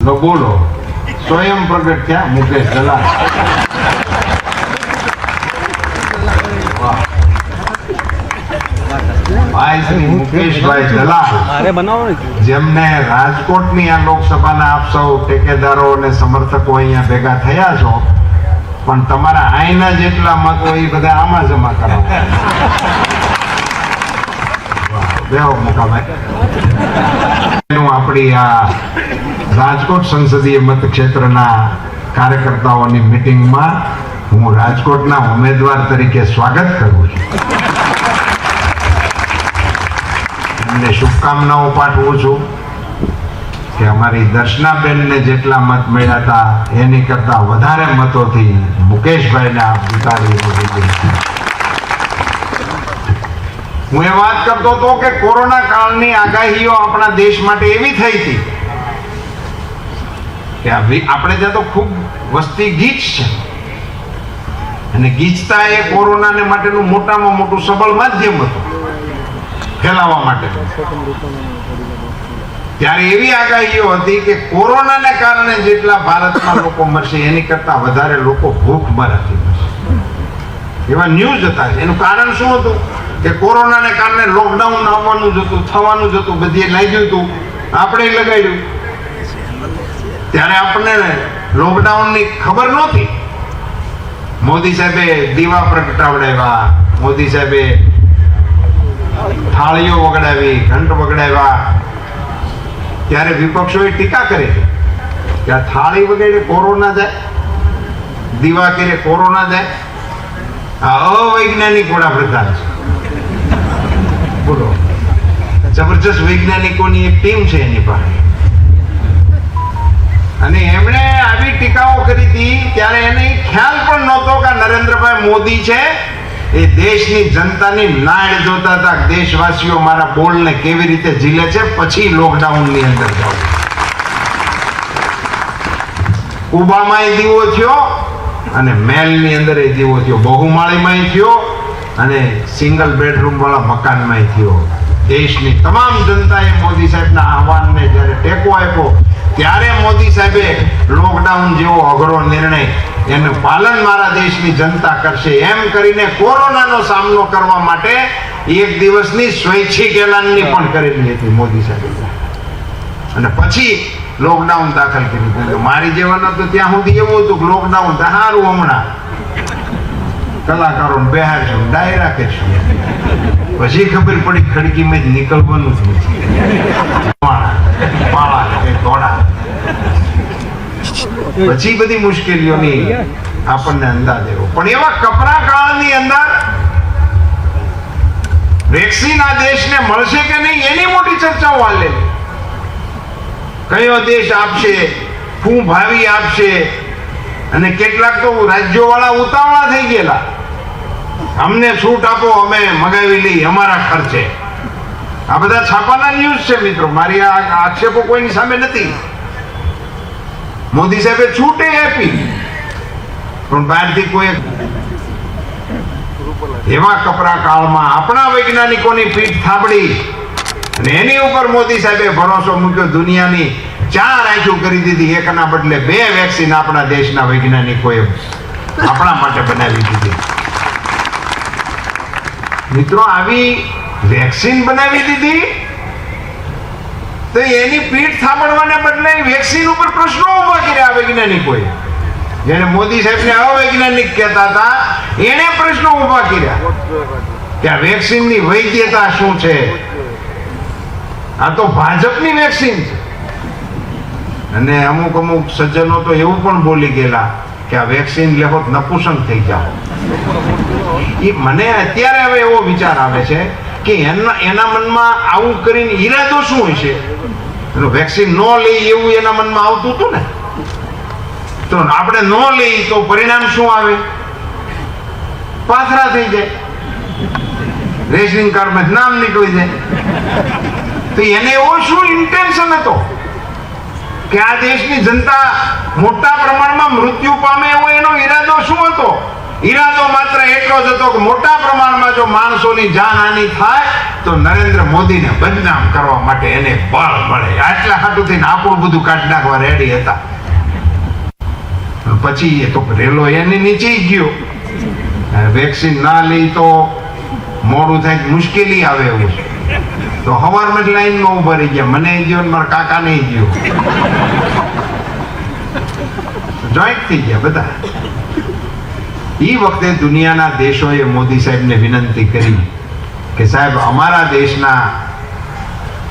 તો બોલો સ્વયં પ્રગટ થયા મુકેશ દલાલ? જેમને રાજકોટની આ લોકસભાના આપ સૌ ટેકેદારો અને સમર્થકો અહીંયા ભેગા થયા છો પણ તમારા આઈના જેટલા મત એ બધા આમાં જમા કરાવો આપણી આ રાજકોટ સંસદીય મતક્ષેત્રના કાર્યકર્તાઓની મિટિંગમાં હું રાજકોટના ઉમેદવાર તરીકે સ્વાગત કરું છું એમને શુભકામનાઓ પાઠવું છું કે અમારી દર્શનાબેનને જેટલા મત મળ્યા હતા, એની કરતા વધારે મતોથી મુકેશભાઈને આપ દીધી. હું એ વાત કરતો હતો કે કોરોના કાળની આગાહીઓ આપણા દેશ માટે એવી થઈ હતી કે આપણે ત્યાં તો ખૂબ વસ્તી ગીચ છે. અને ગીચતા એ કોરોનાને માટેનું મોટામાં મોટું સબળ માધ્યમ હતું. ફેલાવવા માટે. ત્યારે એવી આગાહીઓ હતી કે કોરોનાને કારણે જેટલા ભારતમાં લોકો મરશે, એની કરતા વધારે લોકો ભૂખ મરશે. એવા ન્યૂઝ હતા. એનું કારણ શું હતું? કે કોરોનાને કારણે લોકડાઉન આવવાનું જ હતું, થવાનું જ હતું બધે લાગ્યું હતું. આપણે લગાડ્યું. ત્યારે આપણને લોકડાઉનની ખબર નહોતી. મોદી સાહેબે દીવા પ્રગટાવડાવ્યા. મોદી સાહેબે થાળીઓ વગડાવી, ઘંટ વગડાવ્યા. ત્યારે વિપક્ષોએ ટીકા કરી. કે આ થાળી વગેરે કોરોના જાય. દીવા કરે કોરોના જાય. આ અવૈજ્ઞાનિક વડાપ્રધાન છે. જબરજસ્ત વૈજ્ઞાનિકોની એક ટીમ છે એની પાસે. અને એમણે આવી ટીકાઓ કરી હતી, ત્યારે એને ખ્યાલ પણ નહોતો કે નરેન્દ્રભાઈ મોદી છે. એ દેશની જનતાની નાડ જોતા હતા દેશવાસીઓ મારા બોલને કેવી રીતે ઝીલે છે, પછી લોકડાઉનની અંદર જાવ એ દીવો થયો અને મેલની અંદર એ દીવો થયો. બહુમાળીમાંય થયો અને સિંગલ બેડરૂમ વાળા મકાનમાંય થયો. દેશની તમામ જનતાએ મોદી સાહેબના આહવાનને જ્યારે ટેકો આપ્યો, ત્યારે મોદી સાહેબે લોકડાઉન જેવો અઘરો નિર્ણય એનું પાલન મારા દેશની જનતા કરશે. એમ કરીને કોરોનાનો સામનો કરવા માટે એક દિવસની સ્વૈચ્છિક એલાનની પણ કરેલી હતી મોદી સાહેબે. અને પછી લોકડાઉન દાખલ કરી દીધું મારી જેવાના તો ત્યાં સુધી એવું હતું કે લોકડાઉન સારું હમણાં. કલાકારો છું ડાયરા કરશું પછી ખબર પડી ખડકી મેં નીકળવાનું ધોળા. પછી બધી મુશ્કેલીઓની આપણને અંદાજ એવો. પણ એવા કપરા કાળની અંદર વેક્સિન આ દેશને મળશે કે નહીં, એની મોટી ચર્ચાઓ હાલે કયો દેશ આપશે શું ભાવી આપશે, અને કેટલાક તો રાજ્યો વાળા ઉતાવળા થઈ ગયેલા. અમને છૂટ આપો, અમે મગાવી લઈ અમારા ખર્ચે. આ બધા છાપાના ન્યૂઝ છે મિત્રો. મારી આ આક્ષેપો કોઈની સામે નથી. મોદી સાહેબે છૂટે આપી. પણ બહારથી કોઈ એવા કપરા કાળમાં આપણા વૈજ્ઞાનિકોની પીઠ થાબડી અને એની ઉપર મોદી સાહેબે ભરોસો મૂક્યો, દુનિયાની ચાર આંખું કરી દીધી, એકના બદલે બે વેક્સિન આપણા દેશના વૈજ્ઞાનિકોએ આપણા માટે બનાવી દીધી. મિત્રો, આવી વેક્સિન બનાવી દીધી. તો એની પીઠ થાબડવાને બદલે વેક્સિન ઉપર પ્રશ્નો ઊભા કર્યા વૈજ્ઞાનિકોએ. જેને મોદી સાહેબને અવૈજ્ઞાનિક કહેતા હતા એને પ્રશ્નો ઊભા કર્યા કે આ વેક્સિનની વૈદ્યતા શું છે? આ તો ભાજપની વેક્સિન છે. અને અમુક અમુક સજ્જનો તો એવું પણ બોલી ગયેલા કે આ વેક્સિન લેવો નપુસંગ થઈ જાઓ એ મને અત્યારે હવે એવો વિચાર આવે છે કે એના એના મનમાં આવું કરીને ઈરાદો શું હોય છે? વેક્સિન ન લઈ એવું એના મનમાં આવતું હતું ને? તો આપણે ન લઈ તો પરિણામ શું આવે? પાથરા થઈ જાય. રેસિંગ કાર્ડમાં નામ નીકળી જાય. તો એને એવો શું ઇન્ટેન્શન હતો? કે આ દેશની જનતા મોટા પ્રમાણમાં મૃત્યુ પામે એવો એનો ઈરાદો શું હતો? ઈરાદો માત્ર એટલો જ હતો કે મોટા પ્રમાણમાં જો માણસોની જાનહાનિ થાય, તો નરેન્દ્ર મોદીને બદનામ કરવા માટે એને બળ મળે. આટલા હાટુથી આપણું બધું કાઢી નાખવા રેડી હતા. પછી એ તો રેલો એની નીચે ગયો. વેક્સિન ના લઈ તો મોડું થાય મુશ્કેલી આવે એવું. છે તો હવારમાં જ લાઈનમાં ઊભા રહી ગયા. મને ગયો મારા કાકાને ગયો. જોઈન્ટ થઈ ગયા બધા. એ વખતે દુનિયાના દેશોએ મોદી સાહેબને વિનંતી કરી કે સાહેબ, અમારા દેશના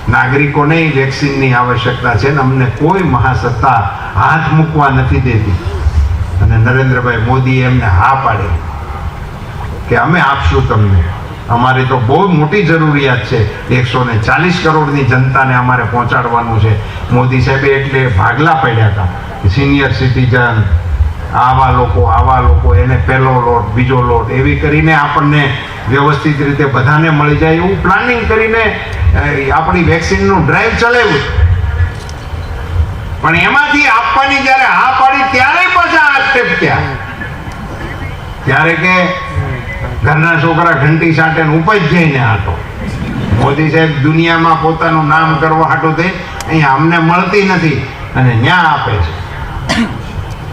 નાગરિકોને વેક્સિનની આવશ્યકતા છે ને અમને કોઈ મહાસત્તા હાથ મૂકવા નથી દેતી. અને નરેન્દ્રભાઈ મોદીએ એમને હા પાડી કે અમે આપશું તમને. અમારી તો બહુ મોટી જરૂરિયાત છે. એકસો ને ચાલીસ કરોડની જનતાને અમારે પહોંચાડવાનું છે. મોદી સાહેબે એટલે ભાગલા પડ્યા હતા સિનિયર સિટીઝન આવા લોકો આવા લોકો, એને પહેલો લોટ, બીજો લોટ, એવી કરીને આપણને વ્યવસ્થિત રીતે બધાને મળી જાય એવું પ્લાનિંગ કરીને આપણી વેક્સિનનું ડ્રાઈવ ચલાવ્યું. પણ એમાંથી આપવાની જ્યારે હા પાડી, ત્યારે પાછા આ ટેપક્યા ત્યારે કે ઘરના છોકરા ઘંટી સાટે ઉપજ જઈને આટો મોદી સાહેબ દુનિયામાં પોતાનું નામ કરવા હાટું થઈ, અહીંયા અમને મળતી નથી અને ન્યા આપે છે.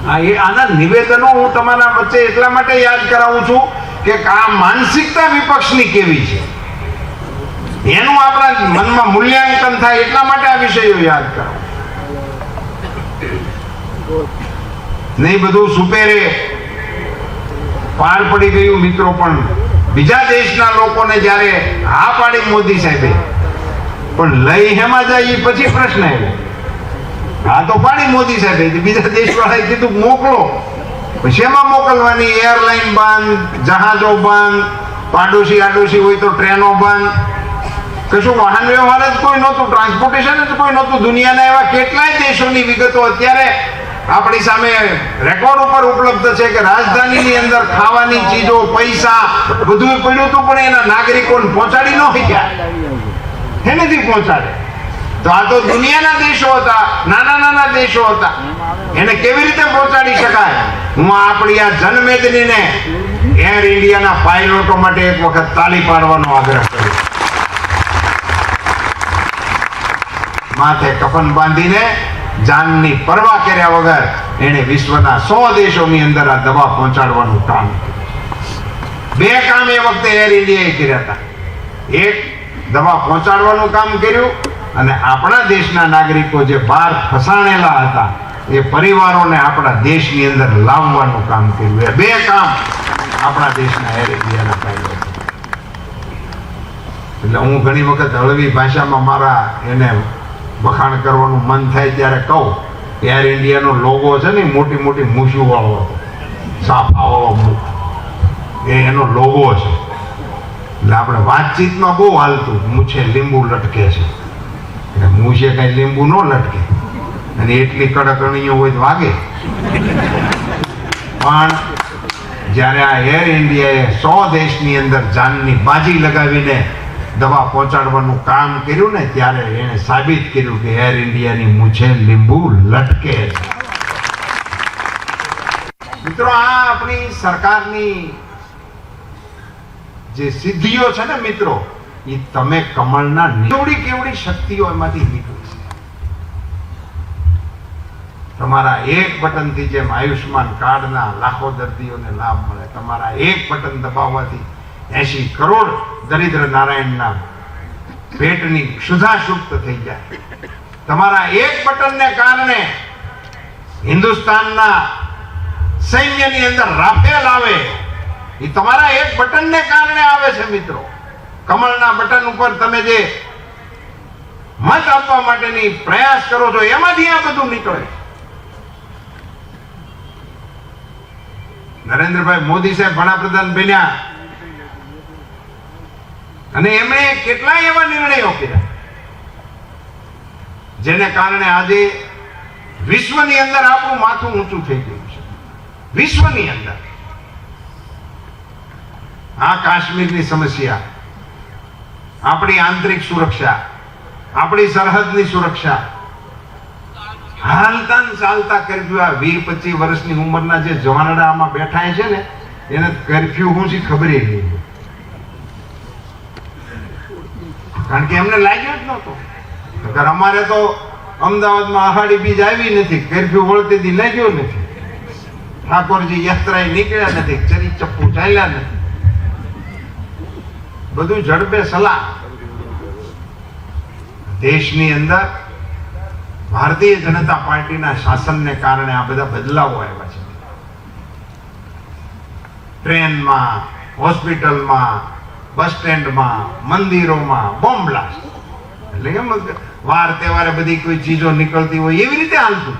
આ એ આના નિવેદનો હું તમારા વચ્ચે એટલા માટે યાદ કરાવું છું કે આ માનસિકતા વિપક્ષની કેવી છે? એનું આપણા મનમાં મૂલ્યાંકન થાય એટલા માટે આ વિષયો યાદ કરાવું. નહીં બધું સુપેરે પાર પડી ગયું મિત્રો, પણ બીજા દેશના લોકોને જ્યારે હા પાડી મોદી સાહેબે, પણ લઈ હેમાં જાય પછી પ્રશ્ન આવ્યો હા તો પાડી મોદી સાહેબે બીજા દેશવાળાએ કીધું મોકલો. શેમાં મોકલવાની? એરલાઇન બંધ, જહાજો બંધ, પાડોશી આડોશી હોય તો ટ્રેનો બંધ. કશું વાહન વ્યવહાર જ કોઈ નહોતું ટ્રાન્સપોર્ટેશન જ કોઈ નહોતું. દુનિયાના એવા કેટલાય દેશોની વિગતો અત્યારે આપણી સામે રેકોર્ડ ઉપર ઉપલબ્ધ છે કે રાજધાનીની અંદર ખાવાની ચીજો, પૈસા બધું પડ્યું હતું, પણ એના નાગરિકોને પહોંચાડી ન શક્યા. એનેથી પહોંચાડે. તો આ તો દુનિયાના દેશો હતા, નાના નાના દેશો હતા. એને કેવી રીતે પહોંચાડી શકાય? હું આપણી આ જનમેદનીને એર ઇન્ડિયાના પાયલોટો માટે એક વખત તાલી પાડવાનો આગ્રહ કરું માથે કફન બાંધીને જાનની પરવા કર્યા વગર એણે વિશ્વના સો દેશોની અંદર આ દવા પહોંચાડવાનું કામ બે કામ એ વખતે એર ઇન્ડિયાએ કર્યા હતા. એક, દવા પહોંચાડવાનું કામ કર્યું અને આપણા દેશના નાગરિકો જે બહાર ફસાણેલા હતા, એ પરિવારોને આપણા દેશની અંદર લાવવાનું કામ કર્યું. એ બે કામ આપણા દેશના એર ઇન્ડિયાના ફાયદો એટલે હું ઘણી વખત હળવી ભાષામાં મારા એને વખાણ કરવાનું મન થાય ત્યારે કહું એર ઇન્ડિયાનો લોગો છે ને, મોટી મોટી મૂછું વાળો સાફા વાળો મુખ એ એનો લોગો છે. એટલે આપણે વાતચીતમાં બહુ હાલતું, મૂછે લીંબુ લટકે છે. એટલે મૂછે કાંઈ લીંબુ ન લટકે. અને એટલી કડકણીઓ હોય તો વાગે. પણ જ્યારે આ એર ઇન્ડિયાએ સો દેશની અંદર જાનની બાજી લગાવીને દવા પહોંચાડવાનું કામ કર્યું ને ત્યારે એણે સાબિત કર્યું કે એર ઇન્ડિયાની મૂછે લીંબુ લટકે મિત્રો, આ આપણી સરકારની જે સિદ્ધિઓ છે ને મિત્રો એ તમે કમળના કેવડી કેવડી શક્તિઓ એમાંથી નીકળી છે. તમારા એક બટનથી જેમ આયુષ્માન કાર્ડના લાખો દર્દીઓને લાભ મળે, તમારા એક બટન દબાવવાથી એસી કરોડ દરિદ્ર નારાયણના પેટની સુધા સુપ્ત થઈ જાય. તમારા એક બટનને કારણે હિન્દુસ્તાનના સૈન્યની અંદર રાફેલ આવે. એ તમારા એક બટનને કારણે આવે છે મિત્રો. કમળના બટન ઉપર તમે જે મત આપવા માટેની પ્રયાસ કરો છો, એમાંથી આ બધું નીકળે. નરેન્દ્રભાઈ મોદી સાહેબ વડાપ્રધાન બન્યા. અને એમણે કેટલા એવા નિર્ણયો કર્યા. જેને કારણે આજે વિશ્વની અંદર આપણું માથું ઊંચું થઈ ગયું છે. વિશ્વની અંદર. આ કાશ્મીરની સમસ્યા, આપણી આંતરિક સુરક્ષા, આપણી સરહદની સુરક્ષા હાલતા ચાલતા કરફ્યુ, આ વીર પચીસ વર્ષની ઉંમરના જે જવાનડા આમાં બેઠા છે ને, એને કરફ્યુ હું છે ખબર નહીં. કારણ કે એમને લાગ્યો જ નહોતો. અમારે તો અમદાવાદમાં આહાડી બીજ આવી નથી કર્ફ્યુ વળતી દી લાગ્યો નથી. ઠાકોરજી યાત્રાએ નીકળ્યા નથી, ચરી ચપ્પુ ચાલ્યા નથી. બધું ઝડપે સલાહ. દેશની અંદર ભારતીય જનતા પાર્ટીના શાસનને કારણે આ બધા બદલાવો આવ્યા છે. ટ્રેનમાં, હોસ્પિટલમાં બસ સ્ટેન્ડમાં, મંદિરોમાં, બોમ્બ બ્લાસ્ટ એટલે એમ વાર તહેવારે બધી કોઈ ચીજો નીકળતી હોય એવી રીતે હાલતું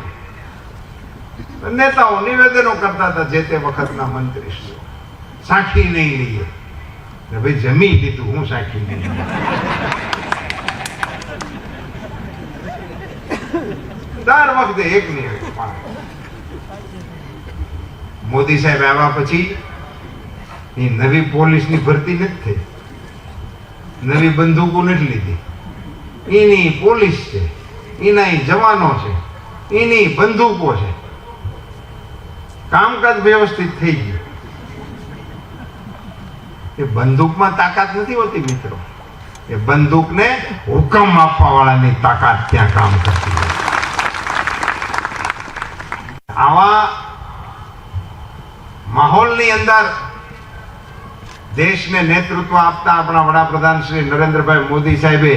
નેતાઓ નિવેદનો કરતા હતા જે તે વખતના મંત્રીશ્રીઓ સાખી નહીં લઈએ ભાઈ જમી લીધું, હું સાખી નહીં. દર વખતે એક નહીં. મોદી સાહેબ આવ્યા પછી એ નવી પોલીસની ભરતી નથી થઈ. નવી બંદૂકો નથી લીધી. એની પોલીસ છે, એના જવાનો છે, એની બંદૂકો છે. કામકાજ વ્યવસ્થિત થઈ ગયું. એ બંદૂકમાં તાકાત નથી હોતી મિત્રો. એ બંદૂકને હુકમ આપવા વાળાની તાકાત ત્યાં કામ કરતી આવા માહોલની અંદર દેશને નેતૃત્વ આપતા આપણા વડાપ્રધાન શ્રી નરેન્દ્રભાઈ મોદી સાહેબે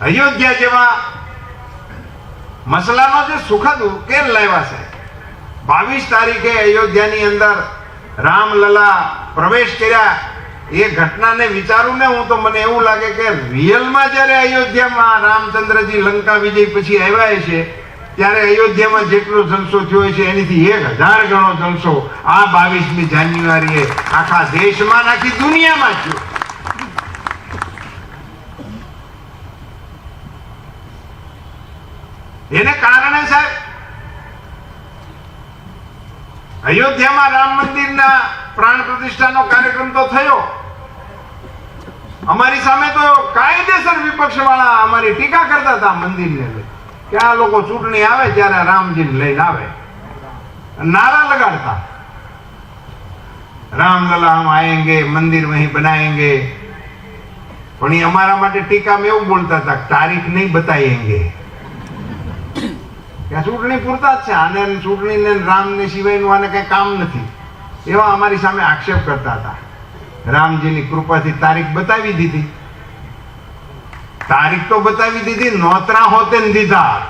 અયોધ્યા જેવા મસલાનો જે સુખદ ઉકેલ લાવ્યા છે. બાવીસ તારીખે અયોધ્યાની અંદર રામલલા પ્રવેશ કર્યા. એ ઘટનાને વિચારું ને હું તો મને એવું લાગે કે રિયલમાં જ્યારે અયોધ્યામાં રામચંદ્રજી લંકા વિજય પછી આવ્યા છે ત્યારે અયોધ્યામાં જેટલો જલસો થયો છે, એનીથી એક હજાર ગણો જલસો આ બાવીસમી જાન્યુઆરીએ આખા દેશમાં આખી દુનિયામાં થયો. એને કારણે સાહેબ, અયોધ્યામાં રામ મંદિરના પ્રાણ પ્રતિષ્ઠાનો કાર્યક્રમ તો થયો. અમારી સામે તો કાયદેસર વિપક્ષ વાળા અમારી ટીકા કરતા હતા મંદિરને લઈ. કે આ લોકો ચૂંટણી આવે ત્યારે રામજીને લઈને આવે. નારા લગાડતા. રામલલા હમ આએંગે મંદિર વહી બનાએંગે પણ એ અમારા માટે ટીકામાં એવું બોલતા હતા તારીખ નહીં બતાવીએંગે ચૂંટણી પૂરતા જ છે. આને ચૂંટણી ચૂંટણીને રામને સિવાયનું આને કઈ કામ નથી. એવા અમારી સામે આક્ષેપ કરતા હતા. રામજીની કૃપાથી તારીખ બતાવી દીધી. તારીખ તો બતાવી દીધી, નોતરા હોતે દીધા.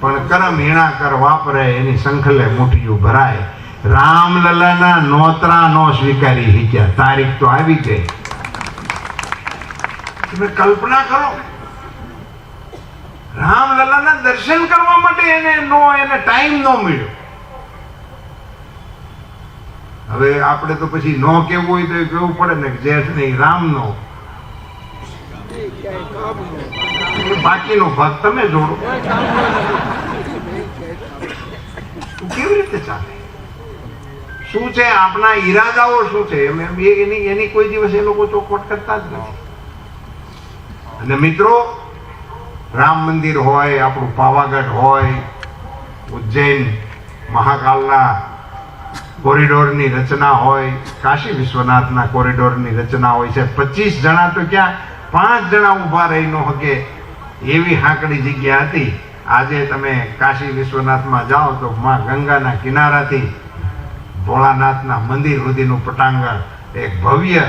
પણ કરમ હીણા કર વાપરે, એની સંખલે મુઠિયું ભરાય. રામલલાના નોતરા નો સ્વીકારી શીખ્યા તારીખ તો આવી ગઈ. તમે કલ્પના કરો. રામલલાના દર્શન કરવા માટે એને નો, એને ટાઈમ નો મળ્યો. હવે આપણે તો પછી નો કેવું હોય તો કેવું પડે ને જેઠ નહીં, રામ નો. બાકીનો ભાગ તમે જોડો. કેવી રીતે ચાલે? શું છે? આપણા ઈરાદાઓ શું છે? એની એની કોઈ દિવસ એ લોકો ચોખવટ કરતા જ નથી. અને મિત્રો, રામ મંદિર હોય, આપણું પાવાગઢ હોય, ઉજ્જૈન મહાકાલના કોરિડોરની રચના હોય, કાશી વિશ્વનાથના કોરિડોરની રચના હોય છે. પચીસ જણા તો ક્યાં પાંચ જણા ઊભા રહી ન શકે એવી હાંકડી જગ્યા હતી. આજે તમે કાશી વિશ્વનાથમાં જાઓ તો માં ગંગાના કિનારાથી ભોળાનાથના મંદિર સુધીનું પટાંગણ એક ભવ્ય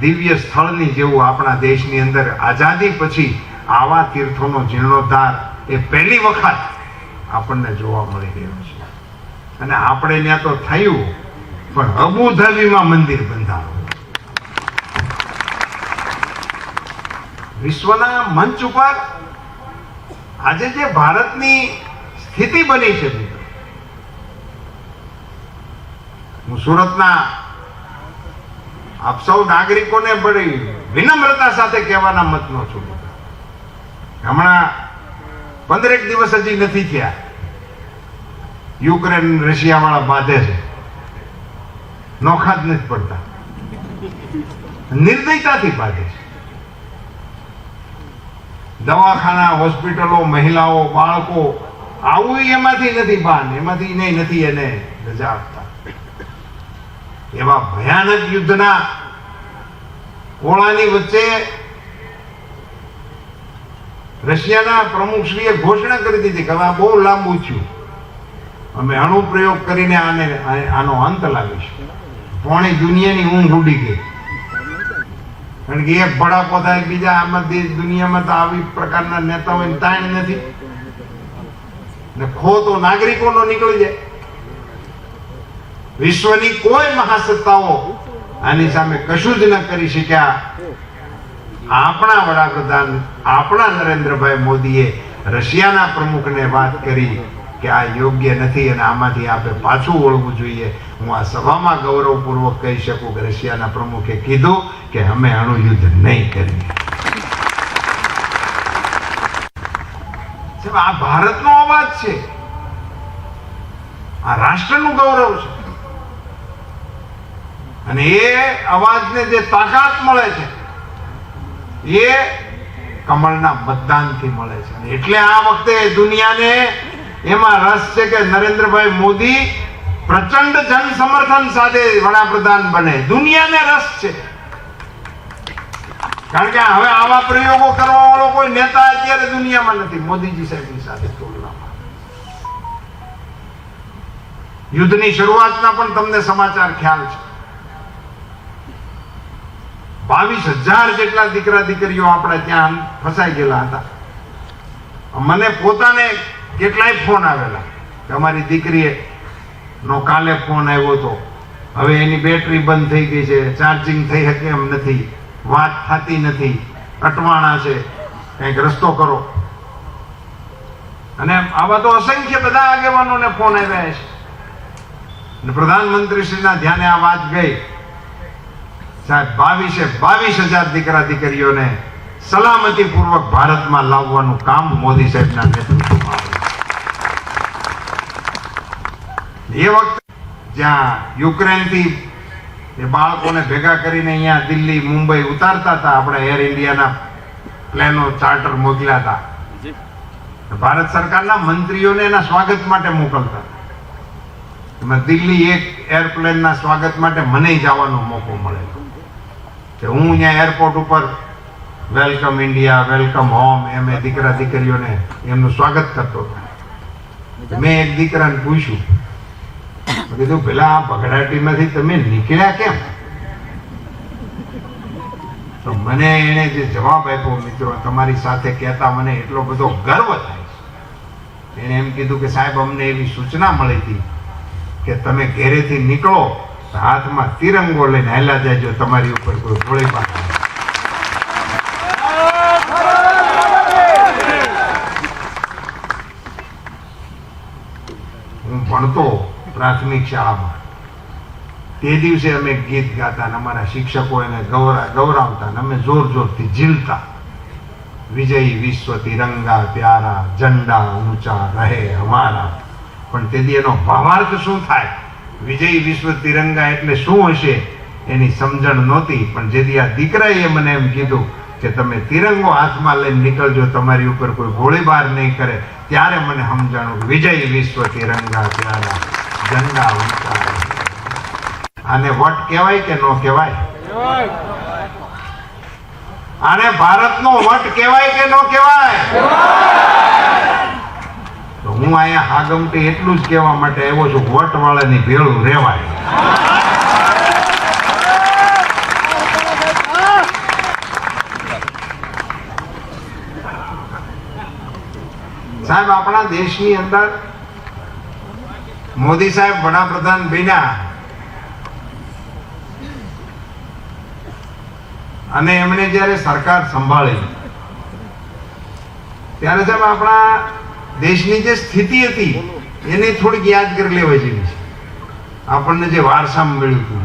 દિવ્ય સ્થળની જેવું આપણા દેશની અંદર આઝાદી પછી આવા તીર્થોનો જીર્ણોદ્ધાર એ પહેલી વખત આપણને જોવા મળી રહ્યો છે. અને આપણે ત્યાં તો થયું, પણ અબુધાબીમાં મંદિર બંધાયું. વિશ્વના મંચ ઉપર આજે જે ભારતની સ્થિતિ બની છે હું સુરતના આપ સૌ નાગરિકોને બડી વિનમ્રતા સાથે કહેવાના મતનો છું હમણાં પંદરેક દિવસ હજી નથી થયા. યુક્રેન રશિયા વાળા બાંધે છે. નોખા જ નથી પડતા. નિર્દયતાથી બાંધે છે. દવાખાના, હોસ્પિટલો, મહિલાઓ, બાળકો આવું એમાંથી નથી બાન એમાંથી નહીં, નથી એને રજા આપતા. એવા ભયાનક યુદ્ધના ઓળાની વચ્ચે રશિયાના પ્રમુખશ્રીએ ઘોષણા કરી દીધી કે આ બહુ લાંબુ થયું. અમે અણુ પ્રયોગ કરીને આને, આનો અંત લાવીશું. પોણી દુનિયાની ઊંઘ ઉડી ગઈ. કારણ કે એક બળાપો થાય બીજા આમાં દેશ દુનિયામાં તો આવી પ્રકારના નેતાઓની તાણ નથી. ને ખો નાગરિકોનો નીકળી જાય. વિશ્વની કોઈ મહાસત્તાઓ આની સામે કશું જ ન કરી શક્યા. આપણા વડાપ્રધાન, આપણા નરેન્દ્રભાઈ મોદીએ રશિયાના પ્રમુખને વાત કરી. કે આ યોગ્ય નથી અને આમાંથી આપણે પાછું વળવું જોઈએ. હું આ સભામાં ગૌરવપૂર્વક કહી શકું કે રશિયાના પ્રમુખે કીધું કે અમે અણુ યુદ્ધ નહીં કરીએ. આ ભારતનો અવાજ છે. આ રાષ્ટ્રનું ગૌરવ છે. અને એ અવાજને જે તાકાત મળે છે, એ કમળના મતદાનથી મળે છે. એટલે આ વખતે દુનિયાને એમાં રસ છે કે નરેન્દ્રભાઈ મોદી પ્રચંડ જન સમર્થન સાથે વડાપ્રધાન બને. દુનિયાને રસ છે. કારણ કે હવે આવા પ્રયોગો કરવા વાળો કોઈ નેતા અત્યારે દુનિયામાં નથી. મોદીજી સાહેબની સાથે તુલનામાં. યુદ્ધની શરૂઆતના પણ તમને સમાચાર ખ્યાલ છે. બાવીસ હજાર જેટલા દીકરા દીકરીઓ આપણે ત્યાં ફસાઈ ગયેલા હતા. મને પોતાને કેટલાય ફોન આવેલા. તમારી દીકરીએ નો કાલે ફોન આવ્યો હતો હવે એની બેટરી બંધ થઈ ગઈ છે, ચાર્જિંગ થઈ શકે એમ નથી, વાત થતી નથી, અટવાણા છે. કંઈક રસ્તો કરો. અને આવા તો અસંખ્ય બધા આગેવાનોને ફોન આવ્યા છે. પ્રધાનમંત્રીશ્રીના ધ્યાને આ વાત ગઈ. સાહેબ, બાવીસે, બાવીસ હજાર દીકરા દીકરીઓને સલામતીપૂર્વક ભારતમાં લાવવાનું કામ મોદી સાહેબના નેતૃત્વમાં આવ્યું. એ વખતે જ્યાં યુક્રેનથી એ બાળકોને ભેગા કરીને અહીંયા દિલ્હી મુંબઈ ઉતારતા હતા આપણે એર ઇન્ડિયાના પ્લેનો ચાર્ટર મોકલ્યા હતા. ભારત સરકારના મંત્રીઓને એના સ્વાગત માટે મોકલતા એમાં દિલ્હી એક એરપ્લેનના સ્વાગત માટે મને જવાનો મોકો મળે. કે હું અહીંયા એરપોર્ટ ઉપર વેલકમ ઇન્ડિયા વેલકમ હોમ એમ એ દીકરા દીકરીઓને એમનું સ્વાગત કરતો હતો. મેં એક દીકરાને પૂછ્યું કીધું, પેલા આ બગડાટીમાંથી તમે નીકળ્યા કેમ? તો મને એને જે જવાબ આપ્યો, મિત્રો તમારી સાથે કહેતા મને એટલો બધો ગર્વ થાય છે. એને એમ કીધું કે, સાહેબ, અમને એવી સૂચના મળી હતી કે તમે ઘેરેથી નીકળો, હાથમાં તિરંગો લઈને હેલા જાજો, તમારી ઉપર કોઈ ગોળી ન હું ભણતો પ્રાથમિક શાળામાં તે દિવસે અમે ગીત ગાતા અને અમારા શિક્ષકો એને ગૌરા, ગૌરાવતા અને અમે જોર જોરથી ઝીલતા. વિજયી વિશ્વ તિરંગા પ્યારા, ઝંડા ઊંચા રહે અમારા. પણ તેથી એનો ભાવાર્થ શું થાય? વિજયી વિશ્વ તિરંગા એટલે શું હશે? એની સમજણ નહોતી, પણ જેથી આ દીકરાએ મને એમ કીધું કે તમે તિરંગો હાથમાં લઈને નીકળજો, તમારી ઉપર કોઈ ગોળીબાર નહીં કરે. ત્યારે મને સમજાણું વિજય વિશ્વ તિરંગા પ્યારા. ઝંડા ઊંચા આને વટ કહેવાય કે ન કહેવાય? આને ભારતનો વટ કહેવાય કે ન કહેવાય? તો હું અહીંયા હાગમટી એટલું જ કહેવા માટે આવ્યો છું વટ વાળાની ભેળું રહેવાય. સાહેબ, આપણા દેશની અંદર મોદી સાહેબ, વડાપ્રધાન બન્યા. અને એમણે જ્યારે સરકાર સંભાળી, ત્યારે સાહેબ આપણા દેશની જે સ્થિતિ હતી, એને થોડીક યાદ કરી લેવા જેવી છે. આપણને જે વારસામાં મળ્યું હતું.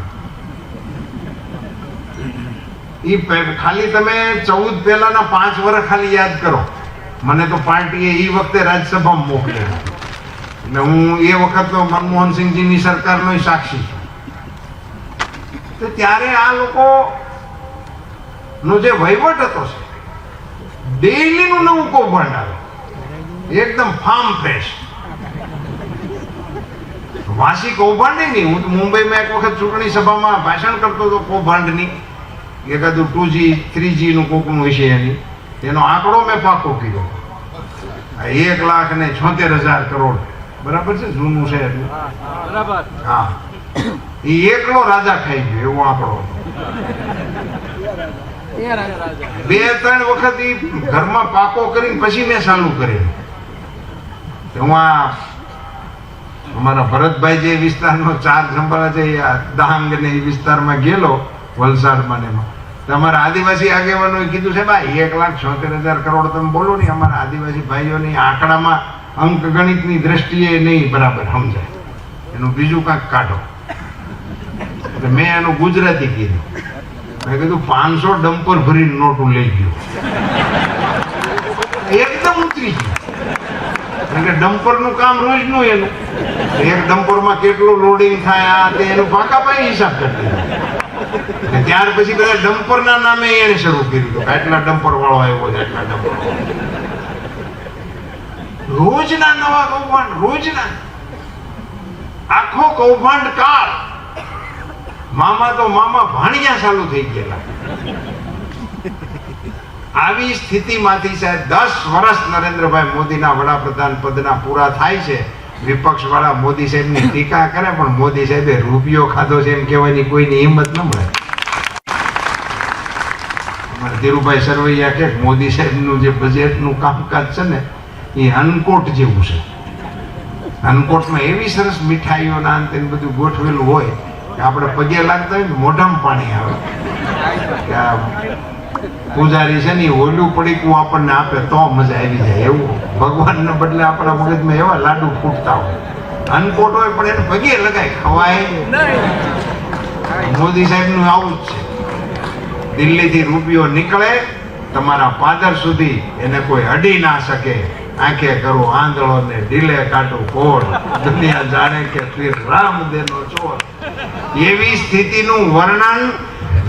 એ ખાલી તમે ચૌદ પહેલાના પાંચ વર્ષ ખાલી યાદ કરો. મને તો પાર્ટીએ ઈ વખતે રાજ્યસભામાં મોકલ્યા એટલે હું એ વખત મનમોહન સિંહજીની સરકારનો સાક્ષી તો ત્યારે આ લોકો નો જે વહીવટ હતો છે ડેઈલી નું નવું કૌભાંડ આવે એકદમ ફાર્મ ફ્રેશ. વાસી કૌભાંડી નહીં, હું મુંબઈમાં એક વખત ચૂંટણી સભામાં ભાષણ કરતો હતો કૌભાંડની. એકાદું ટુ જી થ્રી જીનું કોકનું હશે એની. એનો આંકડો મેં પાકો કર્યો. એક લાખ ને છોતેર હજાર કરોડ. બરાબર છે? જૂનું છે એટલે. બરાબર. હા. એ એકલો રાજા ખાઈ ગયો એવો એ રાજા બે ત્રણ વખત ઈ ઘરમાં પાકો કરીને પછી મેં ચાલુ કર્યું. તો અમારા ભરતભાઈ જે વિસ્તારનો ચાર સંભાળા છે એ દાંગ ને એ વિસ્તારમાં ગયેલો વલસાડમાં ને એમાં. અમારા આદિવાસી આગેવાનોએ કીધું છે ભાઈ એક લાખ છોતેર હજાર કરોડ તમે બોલો ને અમારા આદિવાસી ભાઈઓની આંકડામાં અંક ગણિતની દ્રષ્ટિએ નહીં, બરાબર, સમજાય. એનું બીજું કાંક કાઢો. એટલે મેં એનું ગુજરાતી કીધું. મેં કીધું, પાંચસો ડમ્પર ભરીને નોટું લઈ ગયો એકદમ ઉતરી ગયું કે ડમ્પરનું કામ રોજનું એનું. એક ડમ્પરમાં કેટલું લોડિંગ થાય, આ તે એનું પાકા પાઈ હિસાબ કરી ત્યાર પછી બધા ડમ્પરના નામે એને શરૂ કર્યું હતું આટલા ડમ્પર વાળો આવ્યો છે, આટલા ડમ્પર રોજના નવા કૌભાંડ, રોજના. આખો કૌભાંડ કાળ. મામા તો મામા ભાણિયા ચાલુ થઈ ગયેલા. આવી સ્થિતિમાંથી સાહેબ દસ વર્ષ નરેન્દ્રભાઈ મોદીના વડાપ્રધાન પદના પૂરા થાય છે. વિપક્ષ વાળા મોદી સાહેબની ટીકા કરે, પણ મોદી સાહેબે રૂપિયો ખાધો છે એમ કહેવાની કોઈની હિંમત ન મળે. ધીરુભાઈ સરવૈયા કે મોદી સાહેબનું જે બજેટનું કામકાજ છે ને એ અનકોટ જેવું છે. અનકોટમાં એવી સરસ મીઠાઈઓ ના અંતે બધું ગોઠવેલું હોય કે આપણે પગે લાગતા હોય ને મોઢામાં પાણી આવે. પૂજારી છે ને ઈ ઓલું પડીકું આપણને આપે તો મજા આવી જાય એવું. ભગવાનને બદલે આપણા મગજમાં એવા લાડુ ફૂટતા હોય. અનકોટ હોય પણ એને પગે લગાય, ખવાય મોદી સાહેબનું આવું જ છે. દિલ્હીથી રૂપિયો નીકળે, તમારા પાદર સુધી એને કોઈ અડી ના શકે. આંખે કરો આંધળો ને ઢીલે કાઢું કોણ? દુનિયા જાણે કે શ્રી રામદેનો ચોર. એવી સ્થિતિનું વર્ણન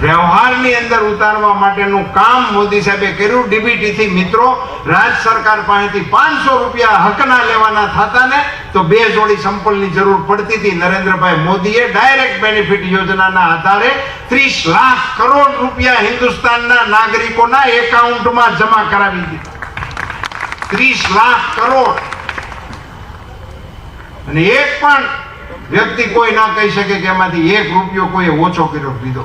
વ્યવહારની અંદર ઉતારવા માટેનું કામ મોદી સાહેબે કર્યું. ડીબીટીથી મિત્રો, રાજ સરકાર પાસેથી પાંચસો રૂપિયા હકના લેવાના થતા ને તો બે જોડી સંપલની જરૂર પડતી હતી. નરેન્દ્રભાઈ મોદીએ ડાયરેક્ટ બેનિફિટ યોજનાના આધારે ત્રીસ લાખ કરોડ રૂપિયા હિન્દુસ્તાનના નાગરિકોના એકાઉન્ટમાં જમા કરાવી દીધા. ત્રીસ લાખ કરોડ. અને એક પણ વ્યક્તિ કોઈ ના કહી શકે કે એમાંથી એક રૂપિયો કોઈ ઓછો કર્યો લીધો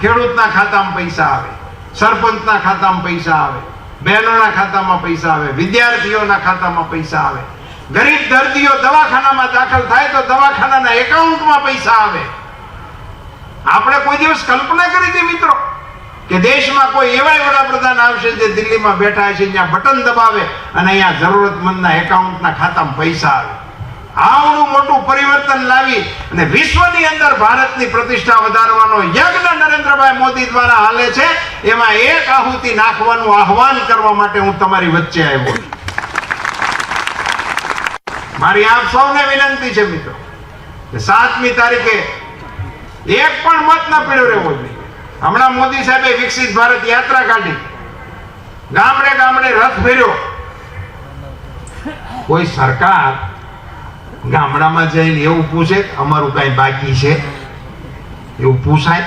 ખેડૂતના ખાતામાં પૈસા આવે, સરપંચના ખાતામાં પૈસા આવે બહેનોના ખાતામાં પૈસા આવે, વિદ્યાર્થીઓના ખાતામાં પૈસા આવે. ગરીબ દર્દીઓ દવાખાનામાં દાખલ થાય તો દવાખાનાના એકાઉન્ટમાં પૈસા આવે. આપણે કોઈ દિવસ કલ્પના કરી હતી મિત્રો? કે દેશમાં કોઈ એવા વડાપ્રધાન આવશે જે દિલ્હીમાં બેઠા છે ત્યાં બટન દબાવે અને અહીંયા જરૂરતમંદના એકાઉન્ટના ખાતામાં પૈસા આવે. આવડું મોટું પરિવર્તન લાવી અને વિશ્વની અંદર ભારતની પ્રતિષ્ઠા વધારવાનો યજ્ઞ નરેન્દ્રભાઈ મોદી દ્વારા હાલે છે, એમાં એક આહુતિ નાખવાનું આહવાન કરવા માટે હું તમારી વચ્ચે આવ્યો મારી આપ સૌને વિનંતી છે મિત્રો સાતમી તારીખે એક પણ મત ન પીડ્યો રહેવો જોઈએ. હમણાં મોદી સાહેબે વિકસિત ભારત યાત્રા કાઢી. ગામડે ગામડે રથ ફેર્યો. કોઈ સરકાર ગામડામાં જઈને એવું પૂછે અમારું કઈ બાકી છે? એવું પૂછાય?